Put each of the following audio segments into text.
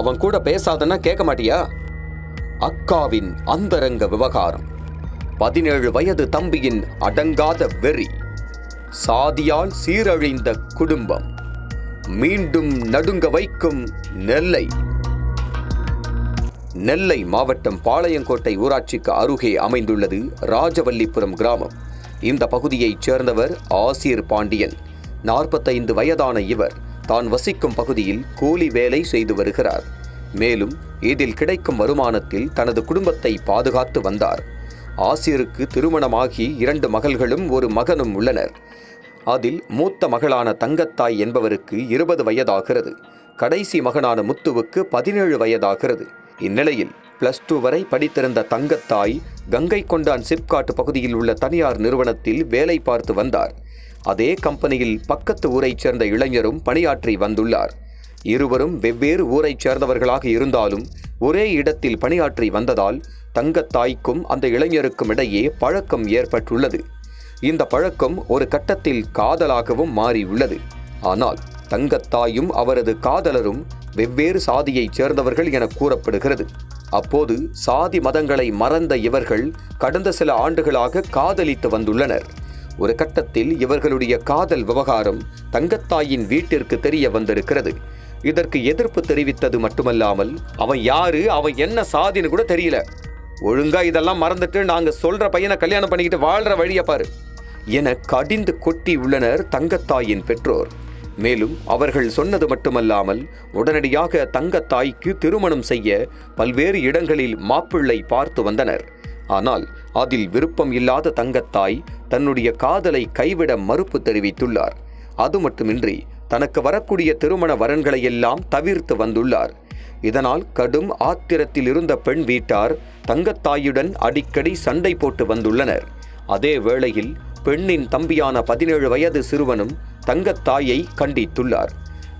அவன் கூட பேசாதன்னா கேட்க மாட்டியா? அக்காவின் அந்தரங்க விவகாரம். பதினேழு வயது தம்பியின் அடங்காத வெறி. சாதியால் சீரழிந்த குடும்பம். மீண்டும் நடுங்க வைக்கும் நெல்லை. நெல்லை மாவட்டம் பாளையங்கோட்டை ஊராட்சிக்கு அருகே அமைந்துள்ளது ராஜவல்லிபுரம் கிராமம். இந்த பகுதியைச் சேர்ந்தவர் ஆசிர் பாண்டியன். நாற்பத்தைந்து வயதான இவர். தான் வசிக்கும் பகுதியில் கூலி வேலை செய்து வருகிறார். மேலும் இதில் கிடைக்கும் வருமானத்தில் தனது குடும்பத்தை பாதுகாத்து வந்தார். ஆசிருக்கு திருமணமாகி இரண்டு மகள்களும் ஒரு மகனும் உள்ளனர். அதில் மூத்த மகளான தங்கத்தாய் என்பவருக்கு இருபது வயதாகிறது. கடைசி மகனான முத்துவுக்கு பதினேழு வயதாகிறது. இந்நிலையில் பிளஸ் டூ வரை படித்திருந்த தங்கத்தாய் கங்கை கொண்டான் சிப்காட் பகுதியில் உள்ள தனியார் நிறுவனத்தில் வேலை பார்த்து வந்தார். அதே கம்பெனியில் பக்கத்து ஊரைச் சேர்ந்த இளைஞரும் பணியாற்றி வந்துள்ளார். இருவரும் வெவ்வேறு ஊரைச் சேர்ந்தவர்களாக இருந்தாலும் ஒரே இடத்தில் பணியாற்றி வந்ததால் தங்கத்தாய்க்கும் அந்த இளைஞருக்கும் இடையே பழக்கம் ஏற்பட்டுள்ளது. இந்த பழக்கம் ஒரு கட்டத்தில் காதலாகவும் மாறியுள்ளது. ஆனால் தங்கத்தாயும் அவரது காதலரும் வெவ்வேறு சாதியைச் சேர்ந்தவர்கள் என கூறப்படுகிறது. அப்போது சாதி மதங்களை மறந்த இவர்கள் கடந்த சில ஆண்டுகளாக காதலித்து வந்துள்ளனர். ஒரு கட்டத்தில் இவர்களுடைய காதல் விவகாரம் தங்கத்தாயின் வீட்டிற்கு தெரிய வந்திருக்கிறது. இதற்கு எதிர்ப்பு தெரிவித்தது மட்டுமல்லாமல் அவன் யாரு அவன் என்ன சாதின்னு கூட தெரியல. ஒழுங்கா இதெல்லாம் மறந்துட்டு நாங்க சொல்ற பையனை கல்யாணம் பண்ணிக்கிட்டு வாழ்ற வழியை பாரு. என கடிந்து கொட்டி உள்ளனர் தங்கத்தாயின் பெற்றோர். மேலும் அவர்கள் சொன்னது மட்டுமல்லாமல் உடனடியாக தங்கத்தாய்க்கு திருமணம் செய்ய பல்வேறு இடங்களில் மாப்பிள்ளை பார்த்து வந்தனர். ஆனால் அதில் விருப்பம் இல்லாத தங்கத்தாய் தன்னுடைய காதலை கைவிட மறுப்பு தெரிவித்துள்ளார். அது மட்டுமின்றி தனக்கு வரக்கூடிய திருமண வரன்களையெல்லாம் தவிர்த்து வந்துள்ளார். இதனால் கடும் ஆத்திரத்தில் இருந்த பெண் வீட்டார் தங்கத்தாயுடன் அடிக்கடி சண்டை போட்டு வந்துள்ளனர். அதே வேளையில் பெண்ணின் தம்பியான பதினேழு வயது சிறுவனும் தங்கத்தாயை கண்டித்துள்ளார்.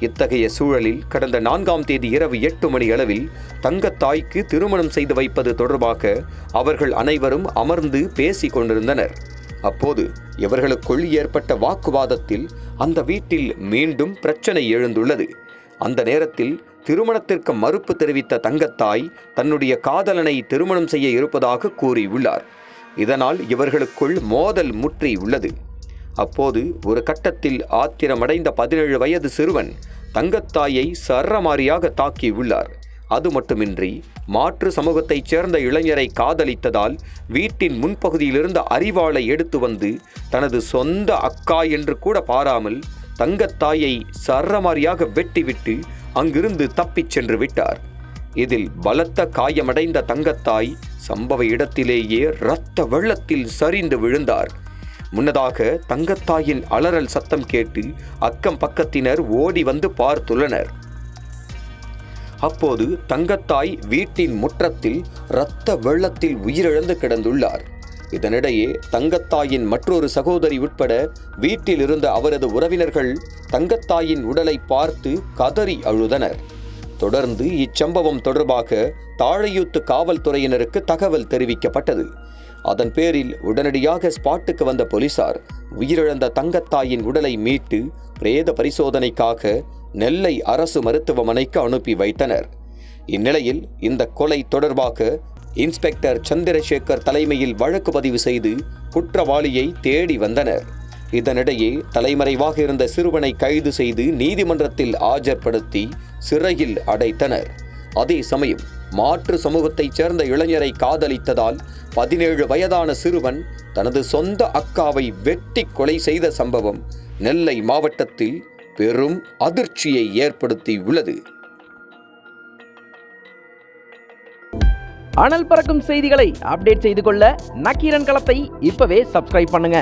இத்தகைய சூழலில் கடந்த நான்காம் தேதி இரவு எட்டு மணி அளவில் தங்கத்தாய்க்கு திருமணம் செய்து வைப்பது தொடர்பாக அவர்கள் அனைவரும் அமர்ந்து பேசிக் கொண்டிருந்தனர். அப்போது இவர்களுக்குள் ஏற்பட்ட வாக்குவாதத்தில் அந்த வீட்டில் மீண்டும் பிரச்சனை எழுந்துள்ளது. அந்த நேரத்தில் திருமணத்திற்கு மறுப்பு தெரிவித்த தங்கத்தாய் தன்னுடைய காதலனை திருமணம் செய்ய இருப்பதாக கூறியுள்ளார். இதனால் இவர்களுக்குள் மோதல் முற்றி உள்ளது. அப்போது ஒரு கட்டத்தில் ஆத்திரமடைந்த பதினேழு வயது சிறுவன் தங்கத்தாயை சரமாரியாக தாக்கியுள்ளார் அது மட்டுமின்றி மாற்று சமூகத்தைச் சேர்ந்த இளைஞரை காதலித்ததால் வீட்டின் முன்பகுதியிலிருந்த அறிவாளை எடுத்து வந்து தனது சொந்த அக்கா என்று கூட பாராமல் தங்கத்தாயை சரமாரியாக வெட்டிவிட்டு அங்கிருந்து தப்பிச் சென்று விட்டார். இதில் பலத்த காயமடைந்த தங்கத்தாய் சம்பவ இடத்திலேயே இரத்த வெள்ளத்தில் சரிந்து விழுந்தார். முன்னதாக தங்கத்தாயின் அலறல் சத்தம் கேட்டு அக்கம் பக்கத்தினர் ஓடி வந்து பார்த்துள்ளனர். அப்போது தங்கத்தாய் வீட்டின் முற்றத்தில் இரத்த வெள்ளத்தில் உயிரிழந்து கிடந்துள்ளார். இதனிடையே தங்கத்தாயின் மற்றொரு சகோதரி உட்பட வீட்டில் இருந்த அவரது உறவினர்கள் தங்கத்தாயின் உடலை பார்த்து கதறி அழுதனர். தொடர்ந்து இச்சம்பவம் தொடர்பாக தாழையூத்து காவல்துறையினருக்கு தகவல் தெரிவிக்கப்பட்டது. அதன் பேரில் உடனடியாக ஸ்பாட்டுக்கு வந்த போலீசார் உயிரிழந்த தங்கத்தாயின் உடலை மீட்டு பிரேத பரிசோதனைக்காக நெல்லை அரசு மருத்துவமனைக்கு அனுப்பி வைத்தனர். இந்நிலையில் இந்த கொலை தொடர்பாக இன்ஸ்பெக்டர் சந்திரசேகர் தலைமையில் வழக்கு பதிவு செய்து குற்றவாளியை தேடி வந்தனர். இதனிடையே தலைமறைவாக இருந்த சிறுவனை கைது செய்து நீதிமன்றத்தில் ஆஜர்படுத்தி சிறையில் அடைத்தனர். அதே சமயம் மாற்று சமூகத்தைச் சேர்ந்த இளைஞரை காதலித்ததால் பதினேழு வயதான சிறுவன் தனது சொந்த அக்காவை வெட்டி கொலை செய்த சம்பவம் நெல்லை மாவட்டத்தில் பெரும் அதிர்ச்சியை ஏற்படுத்தி உள்ளது அனல் பறக்கும் செய்திகளை அப்டேட் செய்து கொள்ள நக்கீரன் களத்தை இப்பவே சப்ஸ்கிரைப் பண்ணுங்க.